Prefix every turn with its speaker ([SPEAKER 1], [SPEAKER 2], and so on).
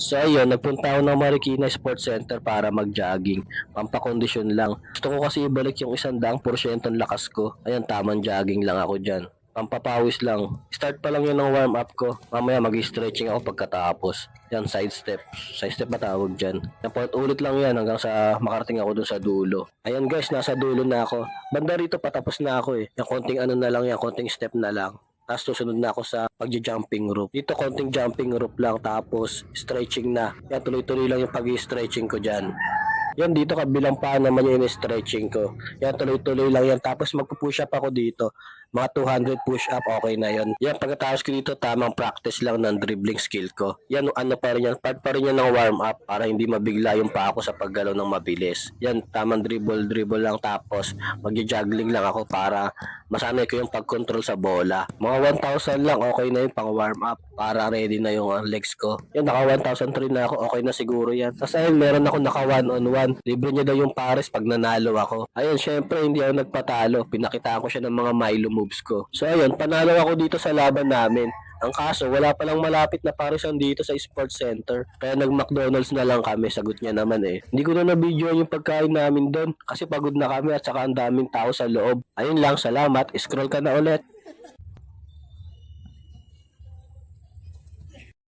[SPEAKER 1] So ayun, nagpunta ako ng Marikina Sports Center para mag-jogging. Pampakondisyon lang. Gusto ko kasi ibalik yung isang daang porsyentong lakas ko. Ayan, tamang jogging lang ako dyan. Pampapawis lang. Start pa lang yun ng warm up ko. Mamaya mag-stretching ako pagkatapos. Yan, side step. Side step matawag dyan. Yan, ulit lang yan hanggang sa makarating ako dun sa dulo. Ayan guys, nasa dulo na ako. Banda rito patapos na ako eh. Yung konting ano na lang yan, konting step na lang. Tapos susunod na ako sa pagja-jumping rope. Dito konting jumping rope lang tapos stretching na. Yan tuloy-tuloy lang yung pag-stretching ko dyan. Yan dito kabilang pa naman yung stretching ko. Yan tuloy-tuloy lang yan. Tapos magpo-push up ako dito. Mga 200 push up okay na yon. Yan pagkatapos ko dito tamang practice lang ng dribbling skill ko. Yan ano pa rin yan. Part pa rin yan ng warm up para hindi mabigla yung pa ako sa paggalaw ng mabilis. Yan tamang dribble dribble lang tapos magja-juggling lang ako para masanay ko yung pag-control sa bola. Mga 1,000 lang okay na yun pang warm up para ready na yung uh, legs ko. Yan naka 1,003 na ako okay na siguro yan. Tapos ayun meron ako naka 1 on 1. Libre niya daw yung pares pag nanalo ako. Ayun syempre hindi ako nagpatalo. Pinakitaan ko siya ng mga Milo moves ko. So ayun panalo ako dito sa laban namin. Ang kaso, wala palang malapit na parisan dito sa sports center. Kaya nag-McDonald's na lang kami. Sagot niya naman eh. Hindi ko na na-video yung pagkain namin doon. Kasi pagod na kami at saka ang daming tao sa loob. Ayun lang, salamat. Scroll ka na ulit.